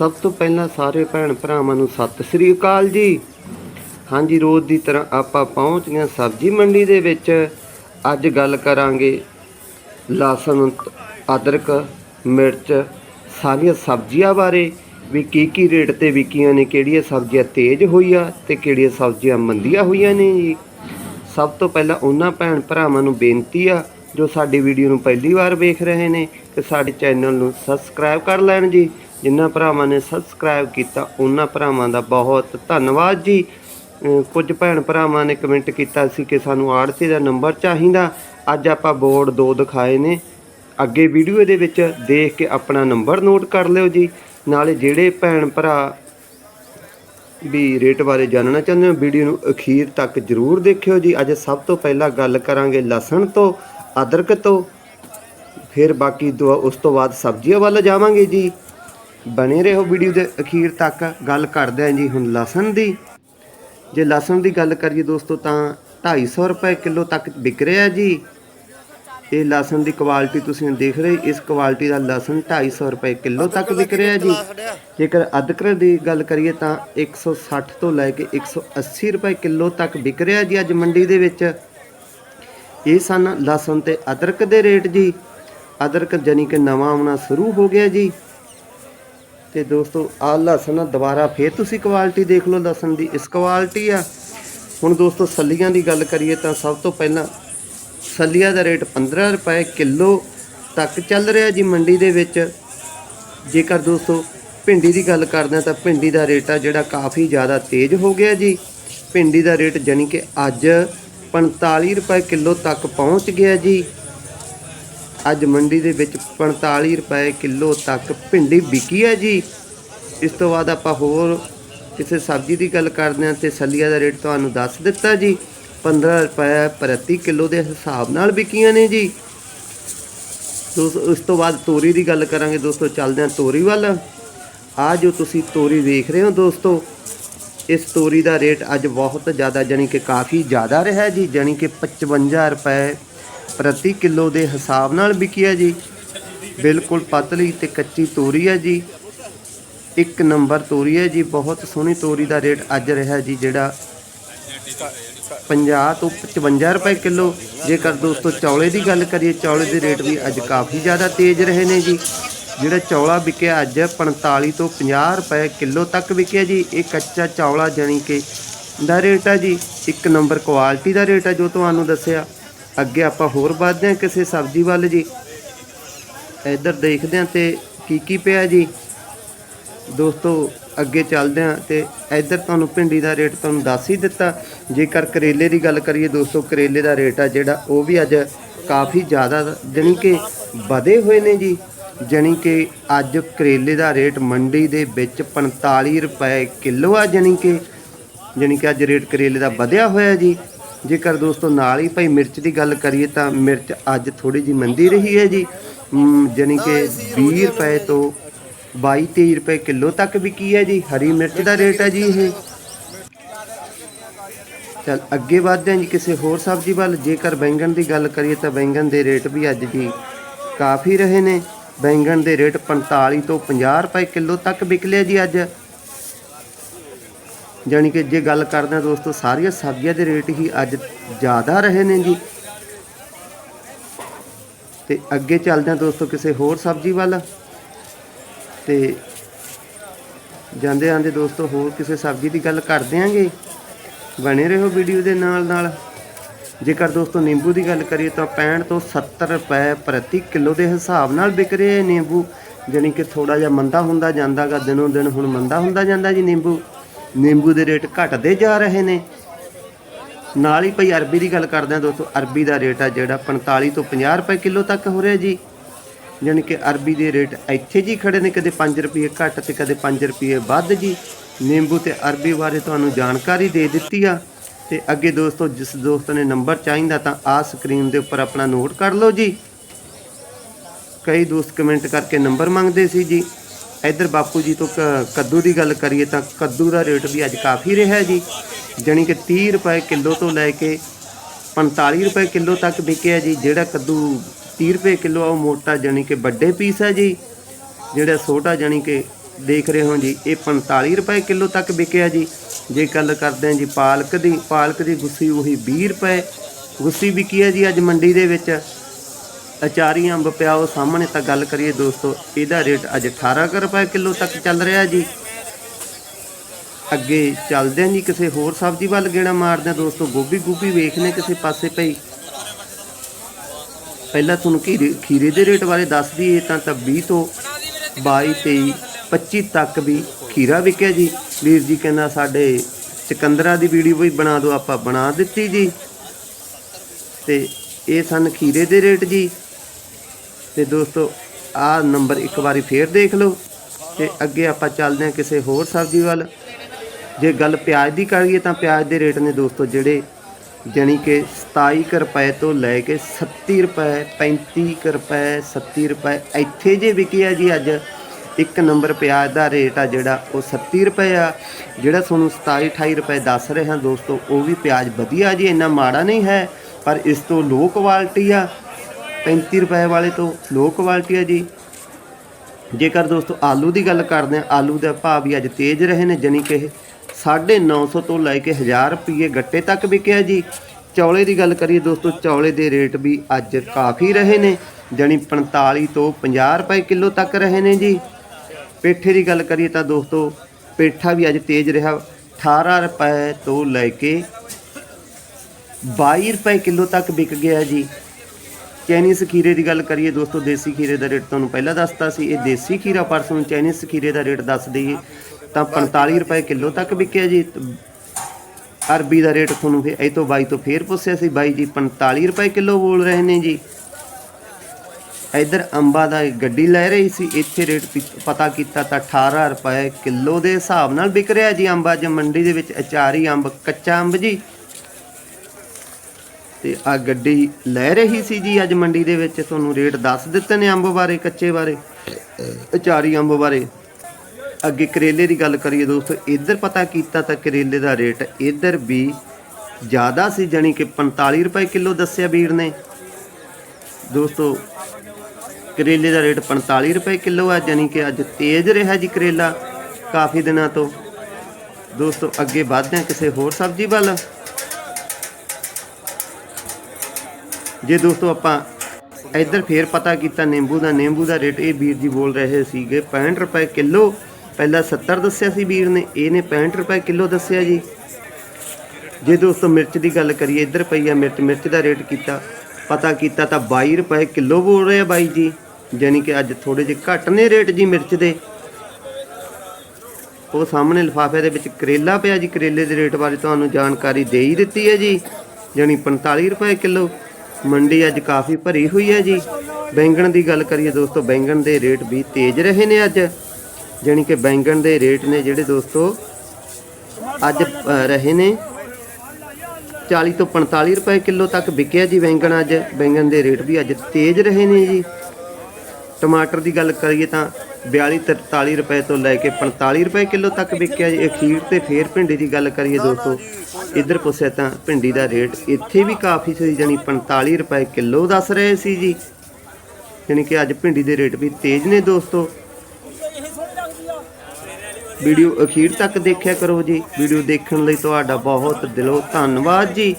ਸਭ ਤੋਂ ਪਹਿਲਾਂ ਸਾਰੇ ਭੈਣ ਭਰਾਵਾਂ ਨੂੰ ਸਤਿ ਸ੍ਰੀ ਅਕਾਲ ਜੀ। ਹਾਂਜੀ, ਰੋਜ਼ ਦੀ ਤਰ੍ਹਾਂ ਆਪਾਂ ਪਹੁੰਚ ਗਏ ਸਬਜ਼ੀ ਮੰਡੀ ਦੇ ਵਿੱਚ। ਅੱਜ ਗੱਲ ਕਰਾਂਗੇ ਲਸਣ, ਅਦਰਕ, ਮਿਰਚ, ਸਾਰੀਆਂ ਸਬਜ਼ੀਆਂ ਬਾਰੇ। ਵੀ ਕੀ ਕੀ ਰੇਟ ਤੇ ਵਿਕੀਆਂ ਨੇ, ਕਿਹੜੀਆਂ ਸਬਜ਼ੀਆਂ ਤੇਜ਼ ਹੋਈਆਂ ਤੇ ਕਿਹੜੀਆਂ ਸਬਜ਼ੀਆਂ ਮੰਦੀਆਂ ਹੋਈਆਂ ਨੇ ਜੀ। ਸਭ ਤੋਂ ਪਹਿਲਾਂ ਉਹਨਾਂ ਭੈਣ ਭਰਾਵਾਂ ਨੂੰ ਬੇਨਤੀ ਆ, ਜੋ ਸਾਡੀ ਵੀਡੀਓ ਨੂੰ ਪਹਿਲੀ ਵਾਰ ਵੇਖ ਰਹੇ ਨੇ, ਕਿ ਸਾਡੇ ਚੈਨਲ ਨੂੰ ਸਬਸਕ੍ਰਾਈਬ ਕਰ ਲੈਣ ਜੀ। ਜਿਨ੍ਹਾਂ ਭਰਾਵਾਂ ਨੇ ਸਬਸਕ੍ਰਾਈਬ ਕੀਤਾ, ਉਹਨਾਂ ਭਰਾਵਾਂ ਦਾ ਬਹੁਤ ਧੰਨਵਾਦ ਜੀ। ਕੁਝ ਭੈਣ ਭਰਾਵਾਂ ਨੇ ਕਮੈਂਟ ਕੀਤਾ ਸੀ ਕਿ ਸਾਨੂੰ ਆੜਤੀ ਦਾ ਨੰਬਰ ਚਾਹੀਦਾ। ਅੱਜ ਆਪਾਂ ਬੋਰਡ ਦੋ ਦਿਖਾਏ ਨੇ। ਅੱਗੇ ਵੀਡੀਓ ਦੇ ਵਿੱਚ ਦੇਖ ਕੇ ਆਪਣਾ ਨੰਬਰ ਨੋਟ ਕਰ ਲਿਓ ਜੀ। ਨਾਲੇ ਜਿਹੜੇ ਭੈਣ ਭਰਾ ਵੀ ਰੇਟ ਬਾਰੇ ਜਾਣਨਾ ਚਾਹੁੰਦੇ ਹੋ ਵੀਡੀਓ ਨੂੰ ਅਖੀਰ ਤੱਕ ਜ਼ਰੂਰ ਦੇਖਿਓ ਜੀ। ਅੱਜ ਸਭ ਤੋਂ ਪਹਿਲਾਂ ਗੱਲ ਕਰਾਂਗੇ ਲਸਣ ਤੋਂ, ਅਦਰਕ ਤੋਂ। ਫਿਰ ਬਾਕੀ ਦੋ ਉਸ ਤੋਂ ਬਾਅਦ ਸਬਜ਼ੀਆਂ ਵੱਲ ਜਾਵਾਂਗੇ ਜੀ। ਬਣੇ ਰਹੋ ਵੀਡੀਓ ਦੇ ਅਖੀਰ ਤੱਕ ਗੱਲ ਕਰਦੇ ਹਾਂ ਜੀ ਹੁਣ ਲਸਣ ਦੀ। ਜੇ ਲਸਣ ਦੀ ਗੱਲ ਕਰੀਏ ਦੋਸਤੋ ਤਾਂ 250 ਰੁਪਏ ਕਿਲੋ ਤੱਕ ਵਿਕ ਰਿਹਾ ਜੀ। ਇਹ ਲਸਣ ਦੀ ਕੁਆਲਿਟੀ ਤੁਸੀਂ ਦੇਖ ਰਹੇ ਇਸ ਕੁਆਲਿਟੀ ਦਾ ਲਸਣ 250 ਰੁਪਏ ਕਿਲੋ ਤੱਕ ਵਿਕ ਰਿਹਾ ਜੀ। ਜੇਕਰ ਅਦਰਕ ਦੀ ਗੱਲ ਕਰੀਏ ਤਾਂ 160 ਤੋਂ ਲੈ ਕੇ 180 ਰੁਪਏ ਕਿਲੋ ਤੱਕ ਵਿਕ ਰਿਹਾ ਜੀ ਅੱਜ ਮੰਡੀ ਦੇ ਵਿੱਚ। ਇਹ ਸਨ ਲਸਣ ਤੇ ਅਦਰਕ ਦੇ ਰੇਟ ਜੀ। ਅਦਰਕ ਜਾਨੀ ਕਿ ਨਵਾਂ ਆਉਣਾ ਸ਼ੁਰੂ ਹੋ ਗਿਆ ਜੀ। ਤੇ ਦੋਸਤੋ ਆ ਲਸਣ ਦੁਬਾਰਾ ਫੇਰ ਤੁਸੀਂ ਕੁਆਲਿਟੀ ਦੇਖ ਲਓ ਲਸਣ ਦੀ। ਇਸ ਕੁਆਲਿਟੀ ਆ। ਹੁਣ ਦੋਸਤੋ, ਸੱਲੀਆਂ ਦੀ ਗੱਲ ਕਰੀਏ ਤਾਂ ਸਭ ਤੋਂ ਪਹਿਲਾਂ ਸੱਲੀਆਂ ਦਾ ਰੇਟ 15 ਰੁਪਏ ਕਿਲੋ ਤੱਕ ਚੱਲ ਰਿਹਾ ਜੀ ਮੰਡੀ ਦੇ ਵਿੱਚ। ਜੇਕਰ ਦੋਸਤੋ, ਭਿੰਡੀ ਦੀ ਗੱਲ ਕਰਦੇ ਹਾਂ ਤਾਂ ਭਿੰਡੀ ਦਾ ਰੇਟ ਆ ਜਿਹੜਾ ਕਾਫੀ ਜ਼ਿਆਦਾ ਤੇਜ਼ ਹੋ ਗਿਆ ਜੀ। ਭਿੰਡੀ ਦਾ ਰੇਟ ਜਾਨੀ ਕਿ ਅੱਜ 45 ਰੁਪਏ ਕਿਲੋ ਤੱਕ ਪਹੁੰਚ ਗਿਆ ਜੀ। ਅੱਜ ਮੰਡੀ ਦੇ ਵਿੱਚ 45 ਰੁਪਏ ਕਿਲੋ ਤੱਕ ਭਿੰਡੀ ਵਿਕੀ ਹੈ ਜੀ। ਇਸ ਤੋਂ ਬਾਅਦ ਆਪਾਂ ਹੋਰ ਕਿਸੇ ਸਬਜ਼ੀ ਦੀ ਗੱਲ ਕਰਦੇ ਹਾਂ ਤੇ ਸੱਲੀਆਂ ਦਾ ਰੇਟ ਤੁਹਾਨੂੰ ਦੱਸ ਦਿੱਤਾ ਜੀ। 15 ਰੁਪਏ ਪ੍ਰਤੀ ਕਿਲੋ ਦੇ ਹਿਸਾਬ ਨਾਲ ਵਿਕੀਆਂ ਨੇ ਜੀ। ਦੋਸਤੋ ਉਸ ਤੋਂ ਬਾਅਦ ਤੋਰੀ ਦੀ ਗੱਲ ਕਰਾਂਗੇ ਦੋਸਤੋ, ਚੱਲਦੇ ਹਾਂ ਤੋਰੀ ਵੱਲ। ਆ ਜੋ ਤੁਸੀਂ ਤੋਰੀ ਦੇਖ ਰਹੇ ਹੋ ਦੋਸਤੋ, ਇਸ ਤੋਰੀ ਦਾ ਰੇਟ ਅੱਜ ਬਹੁਤ ਜ਼ਿਆਦਾ ਜਾਨੀ ਕਿ ਕਾਫੀ ਜ਼ਿਆਦਾ ਰਿਹਾ ਜੀ ਜਾਨੀ ਕਿ 55 ਰੁਪਏ ਪ੍ਰਤੀ ਕਿਲੋ ਦੇ ਹਿਸਾਬ ਨਾਲ ਵਿਕੀ ਹੈ ਜੀ। ਬਿਲਕੁਲ ਪਤਲੀ ਤੇ ਕੱਚੀ ਤੋਰੀ ਹੈ ਜੀ। ਇੱਕ ਨੰਬਰ ਤੋਰੀ ਹੈ ਜੀ। ਬਹੁਤ ਸੋਹਣੀ ਤੋਰੀ ਦਾ ਰੇਟ ਅੱਜ ਰਿਹਾ ਜੀ, ਜਿਹੜਾ 50 ਤੋਂ 55 ਰੁਪਏ ਕਿਲੋ। ਜੇਕਰ ਦੋਸਤੋ ਚੌਲੇ ਦੀ ਗੱਲ ਕਰੀਏ, ਚੌਲੇ ਦੇ ਰੇਟ ਵੀ ਅੱਜ ਕਾਫੀ ਜ਼ਿਆਦਾ ਤੇਜ਼ ਰਹੇ ਨੇ ਜੀ। ਜਿਹੜਾ ਚੌਲਾ ਵਿਕਿਆ ਅੱਜ 45 ਤੋਂ 50 ਰੁਪਏ ਕਿਲੋ ਤੱਕ ਵਿਕਿਆ ਜੀ। ਇਹ ਕੱਚਾ ਚੌਲਾ ਜਾਨੀ ਕਿ ਦਾ ਰੇਟ ਹੈ ਜੀ। ਇੱਕ ਨੰਬਰ ਕੁਆਲਿਟੀ ਦਾ ਰੇਟ ਹੈ ਜੋ ਤੁਹਾਨੂੰ ਦੱਸਿਆ। ਅੱਗੇ ਆਪਾਂ ਹੋਰ ਵੱਧਦੇ ਹਾਂ ਕਿਸੇ ਸਬਜ਼ੀ ਵੱਲ ਜੀ। ਇੱਧਰ ਦੇਖਦੇ ਹਾਂ ਤੇ ਕੀ ਕੀ ਪਿਆ ਜੀ। ਦੋਸਤੋ, ਅੱਗੇ ਚੱਲਦੇ ਹਾਂ ਤੇ ਇੱਧਰ ਤੁਹਾਨੂੰ ਭਿੰਡੀ ਦਾ ਰੇਟ ਤੁਹਾਨੂੰ ਦੱਸ ਹੀ ਦਿੱਤਾ। ਜੇਕਰ ਕਰੇਲੇ ਦੀ ਗੱਲ ਕਰੀਏ ਦੋਸਤੋ, ਕਰੇਲੇ ਦਾ ਰੇਟ ਆ ਜਿਹੜਾ, ਉਹ ਵੀ ਅੱਜ ਕਾਫੀ ਜ਼ਿਆਦਾ ਜਾਣੀ ਕਿ ਵਧੇ ਹੋਏ ਨੇ ਜੀ। ਜਾਣੀ ਕਿ ਅੱਜ ਕਰੇਲੇ ਦਾ ਰੇਟ ਮੰਡੀ ਦੇ ਵਿੱਚ 45 ਰੁਪਏ ਕਿਲੋ ਆ ਜਾਣੀ ਕਿ ਜਾਣੀ ਕਿ ਅੱਜ ਰੇਟ ਕਰੇਲੇ ਦਾ ਵਧਿਆ ਹੋਇਆ ਜੀ। ਜੇਕਰ ਦੋਸਤੋ ਨਾਲ ਹੀ ਭਾਈ ਮਿਰਚ ਦੀ ਗੱਲ ਕਰੀਏ ਤਾਂ ਮਿਰਚ ਅੱਜ ਥੋੜੀ ਜੀ ਮੰਦੀ ਰਹੀ ਹੈ ਜੀ। ਮ, ਜਾਣੀ ਕਿ 20 ਰੁਪਏ ਤੋਂ 22 23 ਰੁਪਏ ਕਿਲੋ ਤੱਕ ਵਿਕੀ ਹੈ ਜੀ। ਹਰੀ ਮਿਰਚ ਦਾ ਰੇਟ ਹੈ ਜੀ ਇਹ। ਚਲ ਅੱਗੇ ਵਧਦੇ ਹਾਂ ਜੀ ਕਿਸੇ ਹੋਰ ਸਬਜ਼ੀ ਵੱਲ। ਜੇਕਰ ਬੈਂਗਣ ਦੀ ਗੱਲ ਕਰੀਏ ਤਾਂ ਬੈਂਗਣ ਦੇ ਰੇਟ ਵੀ ਅੱਜ ਜੀ ਕਾਫੀ ਰਹੇ ਨੇ। ਬੈਂਗਣ ਦੇ ਰੇਟ 45 ਤੋਂ 50 ਰੁਪਏ ਕਿਲੋ ਤੱਕ ਵਿਕਲੇ ਜੀ ਅੱਜ। ਜਾਣੀ ਕਿ ਜੇ ਗੱਲ ਕਰਦੇ ਹਾਂ ਦੋਸਤੋ, ਸਾਰੀਆਂ ਸਬਜ਼ੀਆਂ ਦੇ ਰੇਟ ਹੀ ਅੱਜ ਜ਼ਿਆਦਾ ਰਹੇ ਨੇ ਜੀ। ਤੇ ਅੱਗੇ ਚੱਲਦੇ ਹਾਂ ਦੋਸਤੋ ਕਿਸੇ ਹੋਰ ਸਬਜ਼ੀ ਵੱਲ। ਤੇ ਜਾਂਦੇ ਆਂਦੇ ਦੋਸਤੋ, ਹੋਰ ਕਿਸੇ ਸਬਜ਼ੀ ਦੀ ਗੱਲ ਕਰਦੇ ਆਂਗੇ। ਬਣੇ ਰਹੋ ਵੀਡੀਓ ਦੇ ਨਾਲ ਨਾਲ। ਜੇਕਰ ਦੋਸਤੋ ਨਿੰਬੂ ਦੀ ਗੱਲ ਕਰੀਏ ਤਾਂ 65 ਤੋਂ 70 ਰੁਪਏ ਪ੍ਰਤੀ ਕਿਲੋ ਦੇ ਹਿਸਾਬ ਨਾਲ ਵਿਕ ਰਹੇ ਨਿੰਬੂ। ਜਾਣੀ ਕਿ ਥੋੜਾ ਜਿਹਾ ਮੰਦਾ ਹੁੰਦਾ ਜਾਂਦਾਗਾ, ਦਿਨੋਂ ਦਿਨ ਹੁਣ ਮੰਦਾ ਹੁੰਦਾ ਜਾਂਦਾ ਜੀ ਨਿੰਬੂ। ਨਿੰਬੂ ਦੇ ਰੇਟ ਘਟਦੇ ਜਾ ਰਹੇ ਨੇ। ਨਾਲ ਹੀ ਭਈ ਅਰਬੀ ਦੀ ਗੱਲ ਕਰਦੇ ਹਾਂ ਦੋਸਤੋ, ਅਰਬੀ ਦਾ ਰੇਟ ਆ ਜਿਹੜਾ 45 ਤੋਂ 50 ਰੁਪਏ ਕਿਲੋ ਤੱਕ ਹੋ ਰਿਹਾ ਜੀ। ਜਾਣੀ ਕਿ ਅਰਬੀ ਦੇ ਰੇਟ ਇੱਥੇ ਜੀ ਖੜੇ ਨੇ, ਕਦੇ 5 ਰੁਪਏ ਘੱਟ ਤੇ ਕਦੇ 5 ਰੁਪਏ ਵੱਧ ਜੀ। ਨਿੰਬੂ ਤੇ ਅਰਬੀ ਬਾਰੇ ਤੁਹਾਨੂੰ ਜਾਣਕਾਰੀ ਦੇ ਦਿੱਤੀ ਆ। ਤੇ ਅੱਗੇ ਦੋਸਤੋ, ਜਿਸ ਦੋਸਤ ਨੇ ਨੰਬਰ ਚਾਹੀਦਾ ਤਾਂ ਆ ਸਕਰੀਨ ਦੇ ਉੱਪਰ ਆਪਣਾ ਨੋਟ ਕਰ ਲਓ ਜੀ। ਕਈ ਦੋਸਤ ਕਮੈਂਟ ਕਰਕੇ ਨੰਬਰ ਮੰਗਦੇ ਸੀ ਜੀ। ਇੱਧਰ ਬਾਪੂ ਜੀ ਤੋਂ ਕੱਦੂ ਦੀ ਗੱਲ ਕਰੀਏ ਤਾਂ ਕੱਦੂ ਦਾ ਰੇਟ ਵੀ ਅੱਜ ਕਾਫੀ ਰਿਹਾ ਜੀ। ਜਾਣੀ ਕਿ 30 ਰੁਪਏ ਕਿਲੋ ਤੋਂ ਲੈ ਕੇ 45 ਰੁਪਏ ਕਿਲੋ ਤੱਕ ਵਿਕਿਆ ਜੀ। ਜਿਹੜਾ ਕੱਦੂ 30 ਰੁਪਏ ਕਿਲੋ ਆ, ਉਹ ਮੋਟਾ ਜਾਣੀ ਕਿ ਵੱਡੇ ਪੀਸ ਹੈ ਜੀ। ਜਿਹੜਾ ਛੋਟਾ ਜਾਣੀ ਕਿ ਦੇਖ ਰਹੇ ਹੋ ਜੀ, ਇਹ 45 ਰੁਪਏ ਕਿਲੋ ਤੱਕ ਵਿਕਿਆ ਜੀ। ਜੇ ਗੱਲ ਕਰਦੇ ਹਾਂ ਜੀ ਪਾਲਕ ਦੀ ਪਾਲਕ ਦੀ ਗੁੱਸੀ ਉਹੀ 20 ਰੁਪਏ ਗੁੱਸੀ ਵਿਕੀ ਹੈ ਜੀ ਅੱਜ ਮੰਡੀ ਦੇ ਵਿੱਚ। ਅਚਾਰੀ ਅੰਬ ਪਿਆ ਉਹ ਸਾਹਮਣੇ ਤਾਂ ਗੱਲ ਕਰੀਏ ਦੋਸਤੋ, ਇਹਦਾ ਰੇਟ ਅੱਜ 18 ਕੁ ਰੁਪਏ ਕਿਲੋ ਤੱਕ ਚੱਲ ਰਿਹਾ ਜੀ। ਅੱਗੇ ਚੱਲਦੇ ਹਾਂ ਜੀ, ਕਿਸੇ ਹੋਰ ਸਬਜ਼ੀ ਵੱਲ ਗੇੜਾ ਮਾਰਦੇ ਹਾਂ ਦੋਸਤੋ, ਗੋਭੀ ਗੋਭੀ ਵੇਖਨੇ ਕਿਸੇ ਪਾਸੇ ਪਈ ਪਹਿਲਾਂ ਤੁਹਾਨੂੰ ਖੀਰੇ ਖੀਰੇ ਦੇ ਰੇਟ ਬਾਰੇ ਦੱਸ ਦਈਏ ਤਾਂ ਤਾਂ 20 ਤੋਂ 22 23 25 ਤੱਕ ਵੀ ਖੀਰਾ ਵਿਕਿਆ ਜੀ। ਵੀਰ ਜੀ ਕਹਿੰਦਾ ਸਾਡੇ ਚਕੰਦਰਾ ਦੀ ਵੀਡੀਓ ਵੀ ਬਣਾ ਦਿਓ, ਆਪਾਂ ਬਣਾ ਦਿੱਤੀ ਜੀ। ਤੇ ਇਹ ਸਨ ਖੀਰੇ ਦੇ ਰੇਟ ਜੀ। ਤੇ ਦੋਸਤੋ ਆਹ ਨੰਬਰ ਇੱਕ ਵਾਰੀ ਫੇਰ ਦੇਖ ਲਓ ਤੇ ਅੱਗੇ ਆਪਾਂ ਚੱਲਦੇ ਹਾਂ ਕਿਸੇ ਹੋਰ ਸਬਜ਼ੀ ਵੱਲ। ਜੇ ਗੱਲ ਪਿਆਜ਼ ਦੀ ਕਰੀਏ ਤਾਂ ਪਿਆਜ਼ ਦੇ ਰੇਟ ਨੇ ਦੋਸਤੋ ਜਿਹੜੇ ਜਾਣੀ ਕਿ 27 ਕੁ ਰੁਪਏ ਤੋਂ ਲੈ ਕੇ 30 ਰੁਪਏ 35 ਕੁ ਰੁਪਏ 30 ਰੁਪਏ, ਇੱਥੇ ਜੇ ਵਿਕਿਆ ਜੀ ਅੱਜ ਇੱਕ ਨੰਬਰ ਪਿਆਜ਼ ਦਾ ਰੇਟ ਆ ਜਿਹੜਾ ਉਹ 30 ਰੁਪਏ ਆ। ਜਿਹੜਾ ਤੁਹਾਨੂੰ 27 28 ਰੁਪਏ ਦੱਸ ਰਹੇ ਹਾਂ ਦੋਸਤੋ, ਉਹ ਵੀ ਪਿਆਜ਼ ਵਧੀਆ ਜੀ, ਇੰਨਾ ਮਾੜਾ ਨਹੀਂ ਹੈ, ਪਰ ਇਸ ਤੋਂ ਲੋ ਕੁਆਲਿਟੀ ਆ। 35 ਰੁਪਏ ਵਾਲੇ ਤੋਂ ਲੋ ਕੁਆਲਿਟੀ ਹੈ ਜੀ। ਜੇਕਰ ਦੋਸਤੋ ਆਲੂ ਦੀ ਗੱਲ ਕਰਦੇ ਆ ਆਲੂ ਦਾ ਭਾਅ ਵੀ ਅੱਜ ਤੇਜ਼ ਰਹੇ ਨੇ, ਜਾਣੀ ਕਿ ਇਹ 950 ਤੋਂ ਲੈ ਕੇ 1000 ਰੁਪਏ ਗੱਟੇ ਤੱਕ ਵਿਕਿਆ ਜੀ। ਚੌਲੇ ਦੀ ਗੱਲ ਕਰੀਏ ਦੋਸਤੋ, ਚੌਲੇ ਦੇ ਰੇਟ ਵੀ ਅੱਜ ਕਾਫੀ ਰਹੇ ਨੇ, ਜਾਣੀ 45 ਤੋਂ 50 ਰੁਪਏ ਕਿਲੋ ਤੱਕ ਰਹੇ ਨੇ ਜੀ। ਪੇਠੇ ਦੀ ਗੱਲ ਕਰੀਏ ਤਾਂ ਦੋਸਤੋ, ਪੇਠਾ ਵੀ ਅੱਜ ਤੇਜ਼ ਰਿਹਾ। 18 ਰੁਪਏ ਤੋਂ ਲੈ ਕੇ 22 ਰੁਪਏ ਕਿਲੋ ਤੱਕ ਵਿਕ ਗਿਆ ਜੀ। ਚਾਈਨੀਜ਼ ਖੀਰੇ ਦੀ ਗੱਲ ਕਰੀਏ ਦੋਸਤੋ, ਦੇਸੀ ਖੀਰੇ ਦਾ ਰੇਟ ਤੁਹਾਨੂੰ ਪਹਿਲਾਂ ਦੱਸਤਾ ਸੀ। ਇਹ ਦੇਸੀ ਖੀਰਾ ਪਰਸੋਂ ਨੂੰ ਚਾਈਨੀਜ਼ ਖੀਰੇ ਦਾ ਰੇਟ ਦੱਸ ਦਈਏ, ਤਾਂ 45 ਰੁਪਏ ਕਿਲੋ ਤੱਕ ਵਿਕਿਆ ਜੀ। ਅਰਬੀ ਦਾ ਰੇਟ ਤੁਹਾਨੂੰ ਫਿਰ ਇਹ ਤੋਂ ਬਾਈ ਤੋਂ ਫੇਰ ਪੁੱਛਿਆ ਸੀ, ਬਾਈ ਜੀ 45 ਰੁਪਏ ਕਿਲੋ ਬੋਲ ਰਹੇ ਨੇ ਜੀ। ਇਧਰ ਅੰਬਾ ਦਾ ਗੱਡੀ ਲੈ ਰਹੀ ਸੀ, ਇੱਥੇ ਰੇਟ ਪਤਾ ਕੀਤਾ ਤਾਂ 18 ਰੁਪਏ ਕਿਲੋ ਦੇ ਹਿਸਾਬ ਨਾਲ ਵਿਕ ਰਿਹਾ ਜੀ ਅੰਬਾ ਅੱਜ ਮੰਡੀ ਦੇ ਵਿੱਚ ਅਚਾਰੀ ਅੰਬ, ਕੱਚਾ ਅੰਬ ਜੀ। ਤੇ ਆ ਗੱਡੀ ਲੈ ਰਹੀ ਸੀ ਜੀ ਅੱਜ ਮੰਡੀ ਦੇ ਵਿੱਚ। ਤੁਹਾਨੂੰ ਰੇਟ ਦੱਸ ਦਿੱਤੇ ਨੇ ਅੰਬ ਬਾਰੇ, ਕੱਚੇ ਬਾਰੇ, ਅਚਾਰੀ ਅੰਬ ਬਾਰੇ। ਅੱਗੇ ਕਰੇਲੇ ਦੀ ਗੱਲ ਕਰੀਏ ਦੋਸਤੋ, ਇੱਧਰ ਪਤਾ ਕੀਤਾ ਤਾਂ ਕਰੇਲੇ ਦਾ ਰੇਟ ਇੱਧਰ ਵੀ ਜ਼ਿਆਦਾ ਸੀ, ਜਾਣੀ ਕਿ 45 ਰੁਪਏ ਕਿਲੋ ਦੱਸਿਆ ਵੀਰ ਨੇ। ਦੋਸਤੋ, ਕਰੇਲੇ ਦਾ ਰੇਟ 45 ਰੁਪਏ ਕਿਲੋ ਹੈ ਜਾਣੀ ਕਿ ਅੱਜ ਤੇਜ਼ ਰਿਹਾ ਜੀ ਕਰੇਲਾ ਕਾਫੀ ਦਿਨਾਂ ਤੋਂ। ਦੋਸਤੋ, ਅੱਗੇ ਵਧਦੇ ਹਾਂ ਕਿਸੇ ਹੋਰ ਸਬਜ਼ੀ ਵੱਲ। ਜੇ ਦੋਸਤੋ ਆਪਾਂ ਇੱਧਰ ਫੇਰ ਪਤਾ ਕੀਤਾ ਨਿੰਬੂ ਦਾ ਨਿੰਬੂ ਦਾ ਰੇਟ ਇਹ ਵੀਰ ਜੀ ਬੋਲ ਰਹੇ ਸੀਗੇ 65 ਰੁਪਏ ਕਿਲੋ। ਪਹਿਲਾਂ 70 ਦੱਸਿਆ ਸੀ ਵੀਰ ਨੇ ਇਹਨੇ 65 ਰੁਪਏ ਕਿਲੋ ਦੱਸਿਆ ਜੀ। ਜੇ ਦੋਸਤੋ ਮਿਰਚ ਦੀ ਗੱਲ ਕਰੀਏ, ਇੱਧਰ ਪਈ ਆ ਮਿਰਚ ਮਿਰਚ ਦਾ ਰੇਟ ਕੀਤਾ। ਪਤਾ ਕੀਤਾ ਤਾਂ 22 ਰੁਪਏ ਕਿਲੋ ਬੋਲ ਰਹੇ ਆ ਬਾਈ ਜੀ ਯਾਨੀ ਕਿ ਅੱਜ ਥੋੜੇ ਜਿਹੇ ਘੱਟ ਨੇ ਰੇਟ ਜੀ ਮਿਰਚ ਦੇ। ਉਹ ਸਾਹਮਣੇ ਲਿਫਾਫੇ ਦੇ ਵਿੱਚ ਕਰੇਲਾ ਪਿਆ ਜੀ, ਕਰੇਲੇ ਦੇ ਰੇਟ ਬਾਰੇ ਤੁਹਾਨੂੰ ਜਾਣਕਾਰੀ ਦੇ ਹੀ ਦਿੱਤੀ ਹੈ ਜੀ, ਜਾਣੀ 45 ਰੁਪਏ ਕਿਲੋ। ਮੰਡੀ ਅੱਜ ਕਾਫੀ ਭਰੀ ਹੋਈ ਹੈ ਜੀ। ਬੈਂਗਣ ਦੀ ਗੱਲ ਕਰੀਏ ਦੋਸਤੋ, ਬੈਂਗਣ ਦੇ ਰੇਟ ਵੀ ਤੇਜ਼ ਰਹੇ ਨੇ ਅੱਜ। ਜਾਣੀ ਕਿ ਬੈਂਗਣ ਦੇ ਰੇਟ ਨੇ ਜਿਹੜੇ ਦੋਸਤੋ, ਅੱਜ ਰਹੇ ਨੇ। 40 ਤੋਂ 45 ਰੁਪਏ ਕਿਲੋ ਤੱਕ ਵਿਕਿਆ ਜੀ ਬੈਂਗਣ ਅੱਜ। ਬੈਂਗਣ ਦੇ ਰੇਟ ਵੀ ਅੱਜ ਤੇਜ਼ ਰਹੇ ਨੇ ਜੀ। ਟਮਾਟਰ ਦੀ ਗੱਲ ਕਰੀਏ ਤਾਂ 42 43 ਰੁਪਏ ਤੋਂ ਲੈ ਕੇ 45 ਰੁਪਏ ਕਿਲੋ ਤੱਕ ਵਿਕਿਆ ਜੀ। ਅਖੀਰ ਤੇ ਫੇਰ ਭਿੰਡੀ ਦੀ ਗੱਲ ਕਰੀਏ ਦੋਸਤੋ, ਇੱਧਰ ਪੁੱਛਿਆ ਤਾਂ ਭਿੰਡੀ ਦਾ ਰੇਟ ਇੱਥੇ ਵੀ ਕਾਫੀ ਸੀ, ਜਾਣੀ 45 ਰੁਪਏ ਕਿਲੋ ਦੱਸ ਰਹੇ ਸੀ ਜੀ। ਜਾਣੀ ਕਿ ਅੱਜ ਭਿੰਡੀ ਦੇ ਰੇਟ ਵੀ ਤੇਜ਼ ਨੇ ਦੋਸਤੋ। ਵੀਡੀਓ ਅਖੀਰ ਤੱਕ ਦੇਖਿਆ ਕਰੋ ਜੀ। ਵੀਡੀਓ ਦੇਖਣ ਲਈ ਤੁਹਾਡਾ ਬਹੁਤ ਦਿਲੋਂ ਧੰਨਵਾਦ ਜੀ।